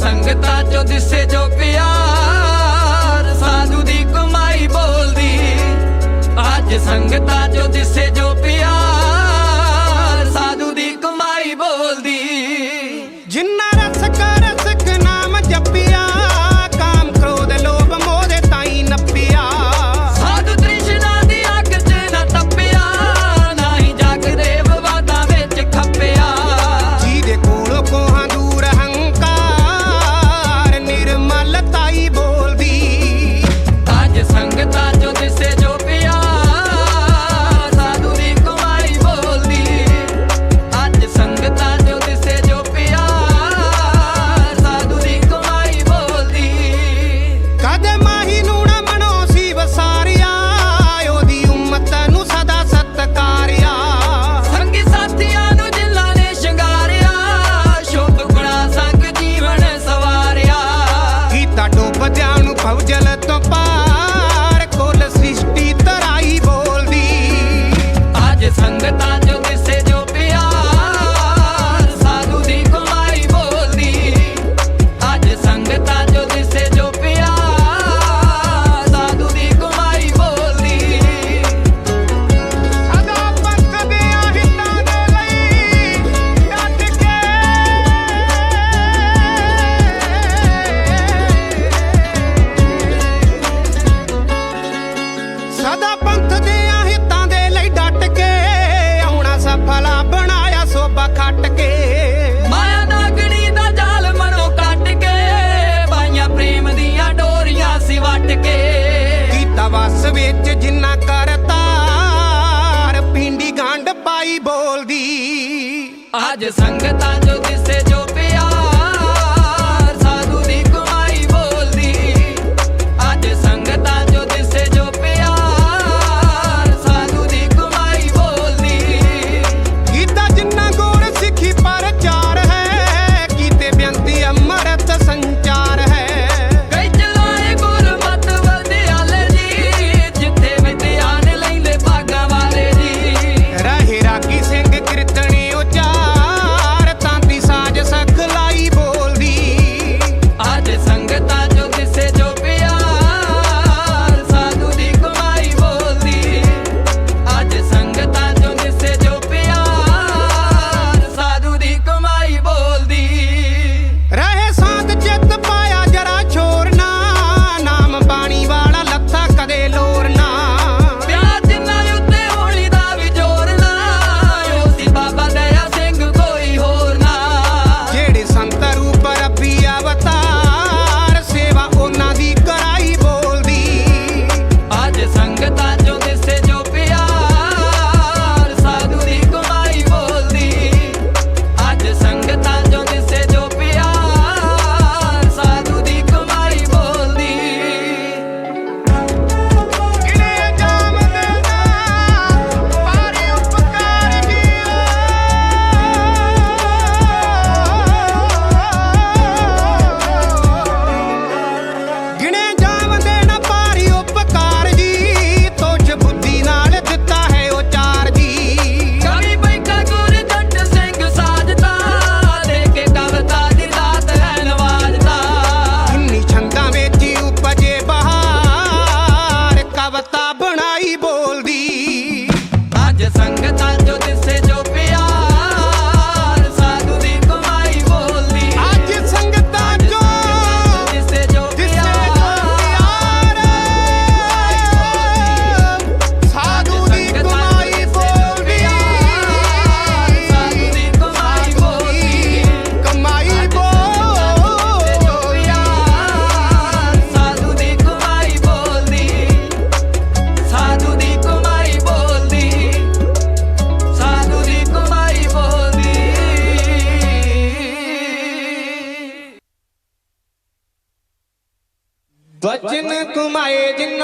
ਸੰਗਤਾਂ ਚੋਂ ਦਿਸੇ ਜੋ ਪਿਆਰ ਸਾਧੂ ਦੀ ਕਮਾਈ ਬੋਲਦੀ। ਅੱਜ ਸੰਗਤਾਂ ਚੋਂ ਦਿਸੇ ਜੋ ਅੱਜ ਸੰਗਤਾਂ ਜੋ ਦਿਸੇ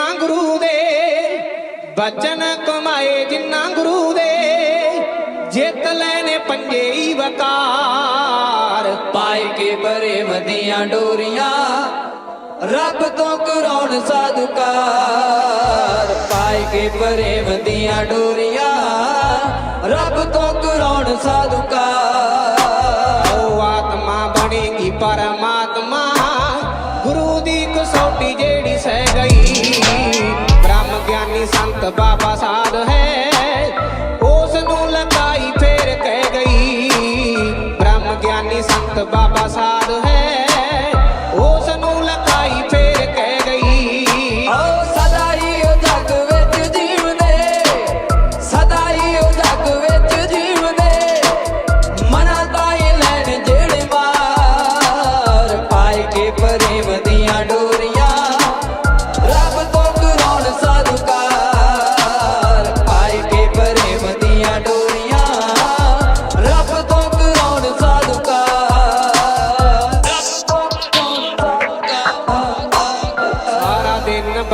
ਜਿੰਨਾ ਗੁਰੂ ਦੇ, ਬਚਨ ਕਮਾਏ ਜਿੰਨਾ ਗੁਰੂ ਦੇ, ਜਿੱਤ ਲੈਨੇ ਪੰਜੇ ਹੀ ਵਕਾਰ। ਪਾਏ ਕੇ ਬਰੇ ਦੀਆਂ ਡੋਰੀਆਂ, ਰੱਬ ਤੋਂ ਕਰਾਉਣ ਸਾਧੂਕਾਰ। ਪਾਏ ਕੇ ਬਰੇ ਦੀਆਂ ਡੋਰੀਆਂ, ਰੱਬ ਤੋਂ the Baba side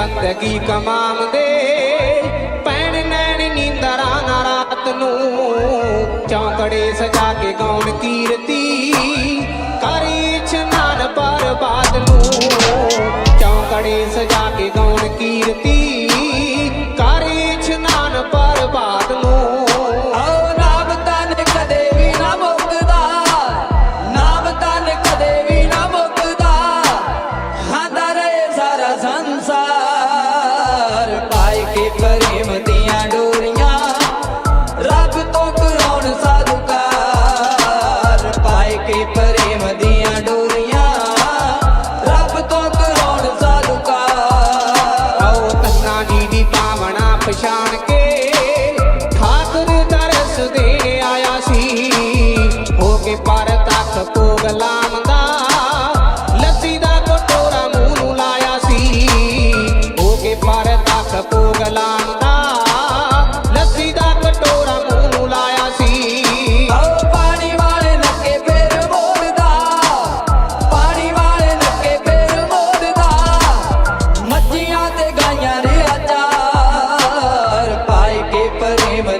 ਬੰਦਗੀ ਦੇ ਪੈਣ ਨੈਣ ਨੀਂਦਰਾ ਨਾ ਰਾਤ ਨੂੰ ਚੌਂਕੜੇ ਸਜਾ ਕੇ ਗਾਉਣ ਕੀਰਤੀ। ਕਰੀ ਛਨਾਨ ਪਰਬਾਦ ਨੂੰ ਚੌਂਕੜੇ ਸਜਾ ਕੇ ਗਾਉਣ ਕੀਰਤੀ।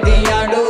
దియాడు.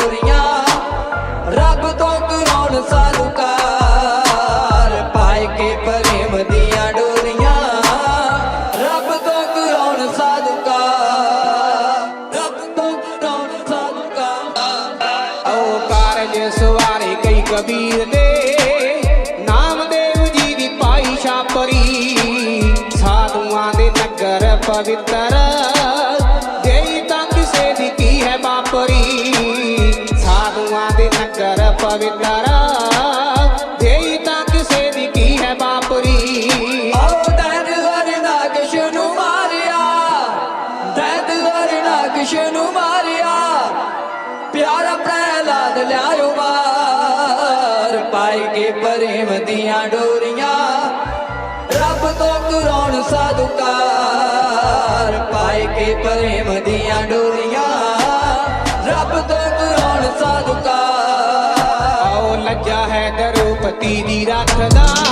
ਕਿਸੇ ਦੀ ਕੀ ਹੈ ਬਾਪਰੀ ਆਓ ਮਾਰਿਆ ਦੈਦ ਵਰ ਨਾਗਸ਼ ਨੂੰ ਮਾਰਿਆ। ਪਿਆਰਾ ਪ੍ਰਹਿਲਾਦ ਲਿਆਇਓ ਬਾਰ ਪਾਈ ਕੇ ਪ੍ਰੇਮ ਦੀਆਂ ਡੋਰੀਆਂ। ਰੱਬ ਤੋਂ ਕਰਾਉਣ ਸਾਧੂ ਦੀ ਰੱਖਦਾ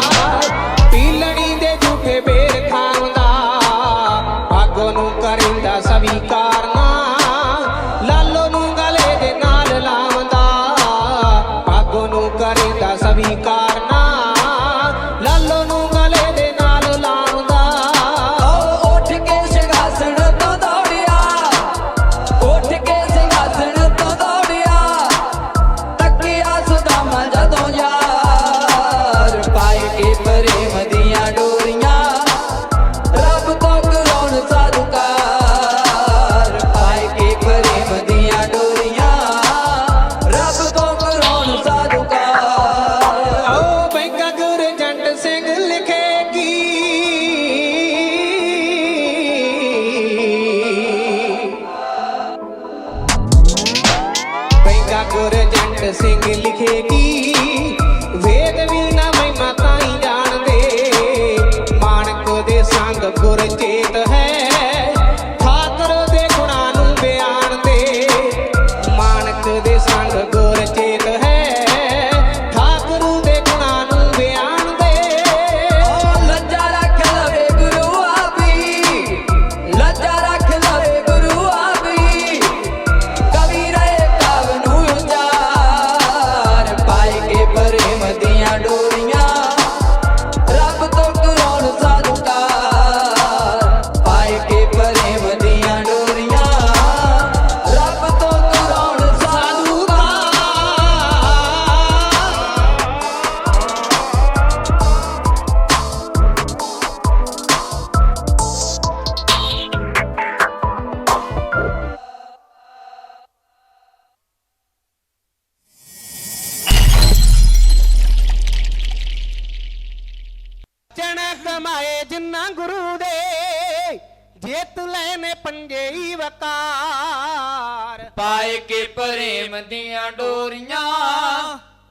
ਜਿੱਤ ਲੈਨੇ ਪੰਜੇ ਹੀ ਵਕਾਰ। ਪਾਏ ਕੇ ਪ੍ਰੇਮ ਦੀਆਂ ਡੋਰੀਆਂ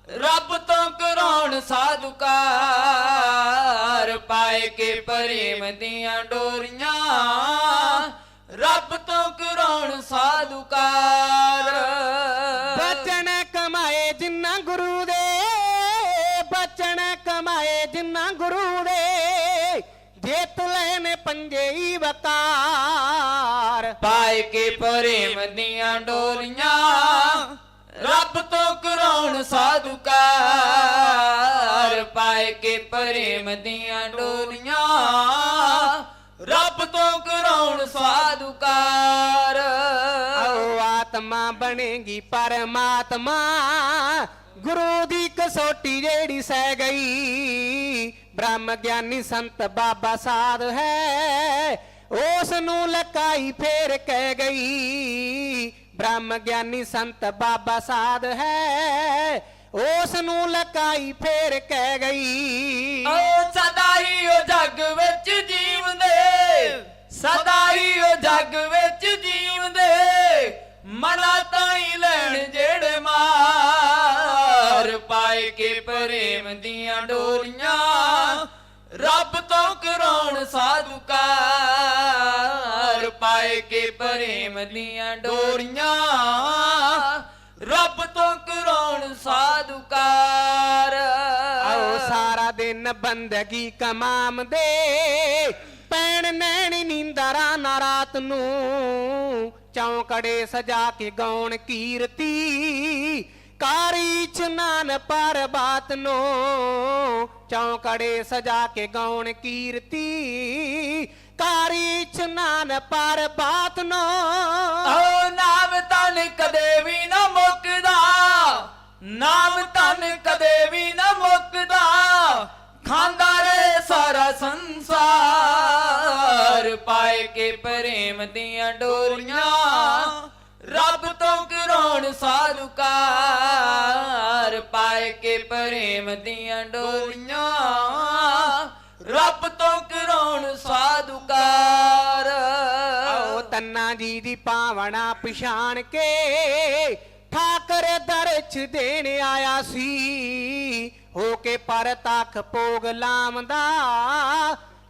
ਰੱਬ ਤੋਂ ਕਰਾਉਣ ਸਾਧੁਕਾਰ। ਪਾਏ ਕੇ ਪ੍ਰੇਮ ਦੀਆਂ ਡੋਰੀਆਂ ਰੱਬ ਤੋਂ ਕਰਾਉਣ ਸਾਧੁਕਾਰ। ਬਚਨ ਕਮਾਏ ਜਿੰਨਾ ਗੁਰੂ ਦੇ ਬਚਨ ਕਮਾਏ ਜਿੰਨਾ ਗੁਰੂ ਦੇ। ਜਿੱਤ ਲੈਨੇ ਪੰਜੇ ਹੀ ਵਕਾਰ। ਪਾਏ ਕੇ ਪ੍ਰੇਮ ਦੀਆਂ ਡੋਰੀਆਂ ਰੱਬ ਤੋਂ ਕਰਾਉਣ ਸਾਧੁਕਾਰ ਪਾਏ ਕੇ ਪ੍ਰੇਮ ਦੀਆਂ ਡੋਰੀਆਂ ਰੱਬ ਤੋਂ ਕਰਾਉਣ ਸਾਧੁਕਾਰ ਆਓ ਆਤਮਾ ਬਣੇਗੀ ਪਰਮਾਤਮਾ ਗੁਰੂ ਦੀ ਕਸੋਟੀ ਜਿਹੜੀ ਸਹਿ ਗਈ। ਬ੍ਰਹਮ ਗਿਆਨੀ ਸੰਤ ਬਾਬਾ ਸਾਧ ਹੈ ਉਸ ਨੂੰ ਲਕਾਈ ਫੇਰ ਕਹਿ ਗਈ, ਬ੍ਰਹਮ ਗਿਆਨੀ ਸੰਤ ਬਾਬਾ ਸਾਧ ਹੈ ਉਸ ਨੂੰ ਲਕਾਈ ਫੇਰ ਕਹਿ ਗਈ। ਓ ਸਦਾ ਹੀ ਉਹ ਜੱਗ ਵਿੱਚ ਜੀਵਦੇ ਸਦਾ ਹੀ ਉਹ ਜੱਗ ਵਿੱਚ ਜੀਵਦੇ, ਮਨਾ ਤਾਈ ਲੈਣ ਜਿਹੜੇ ਮਾਰ, ਪਾਏ ਕੇ ਪ੍ਰੇਮ ਦੀਆਂ ਡੋਰੀਆਂ। ਰੱਬ ਤੋਂ ਕਰਾਉਣ ਸਾਧੁਕਾਰ ਪਾਏ ਕੇ ਪ੍ਰੇਮ ਦੀਆਂ ਡੋਰੀਆਂ। ਰੱਬ ਤੋਂ ਕਰਾਉਣ ਸਾਧੁਕਾਰ ਆਓ ਸਾਰਾ ਦਿਨ ਬੰਦਗੀ ਕਮਾਮ ਦੇ। ਪੈਣ ਨੈਣੀ ਨੀਂਦਰਾ ਨਾ ਰਾਤ ਨੂੰ ਚੌਂਕੜੇ ਸਜਾ ਕੇ ਗਾਉਣ ਕੀਰਤੀ। ਕਾਰੀ ਚਨਾਨ ਪਰ ਬਾਤ ਨੂੰ ਚੌਂਕੜੇ ਸਜਾ ਕੇ ਗਾਉਣ ਕੀਰਤੀ। ਕਾਰੀ ਚਨਾਨ ਪਰ ਬਾਤ ਨੋ ਓ ਨਾਮ ਤਨ ਕਦੇ ਵੀ ਨਾ ਮੁੱਕਦਾ। ਨਾਮ ਤਨ ਕਦੇ ਵੀ ਨਾ ਮੁੱਕਦਾ। ਖਾਂਦਾ ਰਹੇ ਸਾਰਾ ਸੰਸਾਰ। ਪਾਏ ਕੇ ਪ੍ਰੇਮ ਦੀਆਂ ਡੋਰੀਆਂ। ਰੱਬ ਤੋਂ ਕਰਾਉਣ ਸਾਧੁਕਾਰ, ਪਾਏ ਕੇ ਪ੍ਰੇਮ ਦੀਆਂ ਡੋਰੀਆਂ। ਰੱਬ ਤੋਂ ਕਰਾਉਣ ਸਾਧੁਕਾਰ। ਆਓ ਤੰਨਾ ਜੀ ਦੀ ਪਾਵਣਾ ਪਛਾਣ ਕੇ ਠਾਕਰ ਦਰਚ ਦੇਣ ਆਇਆ ਸੀ। ਹੋ ਕੇ ਪਰ ਤੱਕ ਭੋਗ ਲਾਮਦਾ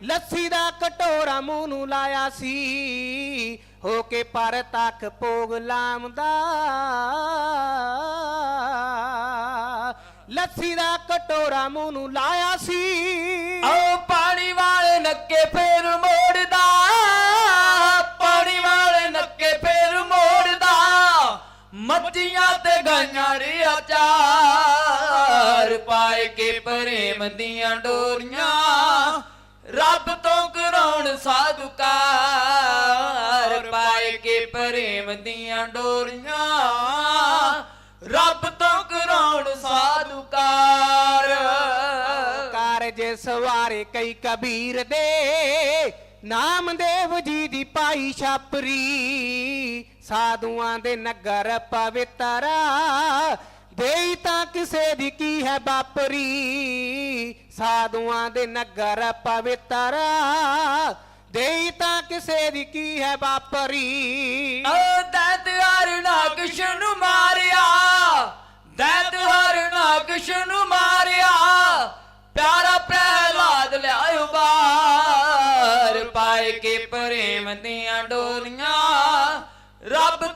ਲੱਸੀ ਦਾ ਕਟੋਰਾ ਮੂੰਹ ਨੂੰ ਲਾਇਆ ਸੀ, ਹੋ ਕੇ ਪਰ ਤੱਕ ਭੋਗ ਲਾਮਦਾ ਲੱਸੀ ਦਾ ਕਟੋਰਾ ਮੂੰਹ ਨੂੰ ਲਾਇਆ ਸੀ। ਆਓ ਪਾਣੀ ਵਾਲੇ ਨੱਕੇ ਫੇਰ ਮੋੜਦਾ, ਪਾਣੀ ਵਾਲੇ ਨੱਕੇ ਫੇਰ ਮੋੜਦਾ। ਮੱਝੀਆਂ ਤੇ ਗਾਈਆਂ ਰੇ ਆਚਾਰ ਪਾਏ ਕੇ ਪ੍ਰੇਮ ਦੀਆਂ ਡੋਰੀਆਂ। ਰੱਬ ਤੋਂ ਕਰਾਉਣ ਸਾਧੁਕਾਰ ਪਾਏ ਕੇ ਪ੍ਰੇਮ ਦੀਆਂ ਡੋਰੀਆਂ। ਰੱਬ ਤੋਂ ਕਰਾਉਣ ਸਾਧੁਕਾਰ। ਕਾਰਜ ਸਵਾਰੇ ਕਈ ਕਬੀਰ ਦੇ ਨਾਮਦੇਵ ਜੀ ਦੀ ਪਾਈ ਛਾਪਰੀ। ਸਾਧੂਆਂ ਦੇ ਨਗਰ ਪਵਿੱਤਰ ਦੇਈ ਤਾਂ ਕਿਸੇ ਦੀ ਕੀ ਹੈ ਬਾਪਰੀ ਸਾਧੂਆਂ ਦੇ ਨਗਰ ਪਵਿੱਤਰ। ਦੇਈ ਤਾਂ ਕਿਸੇ ਦੀ ਕੀ ਹੈ ਬਾਪਰੀ ਓ ਦੈਤ ਹਰ ਨਾਗਸ਼ ਨੂੰ ਮਾਰਿਆ। ਦੈਤ ਹਰ ਨਾਗਸ਼ ਨੂੰ ਮਾਰਿਆ। ਪਿਆਰਾ ਪ੍ਰਹਿਲਾਦ ਲਿਆਇਓ ਬਾਰ ਪਾਏ ਕੇ ਪ੍ਰੇਮ ਦੀਆਂ ਡੋਲੀਆਂ ਰੱਬ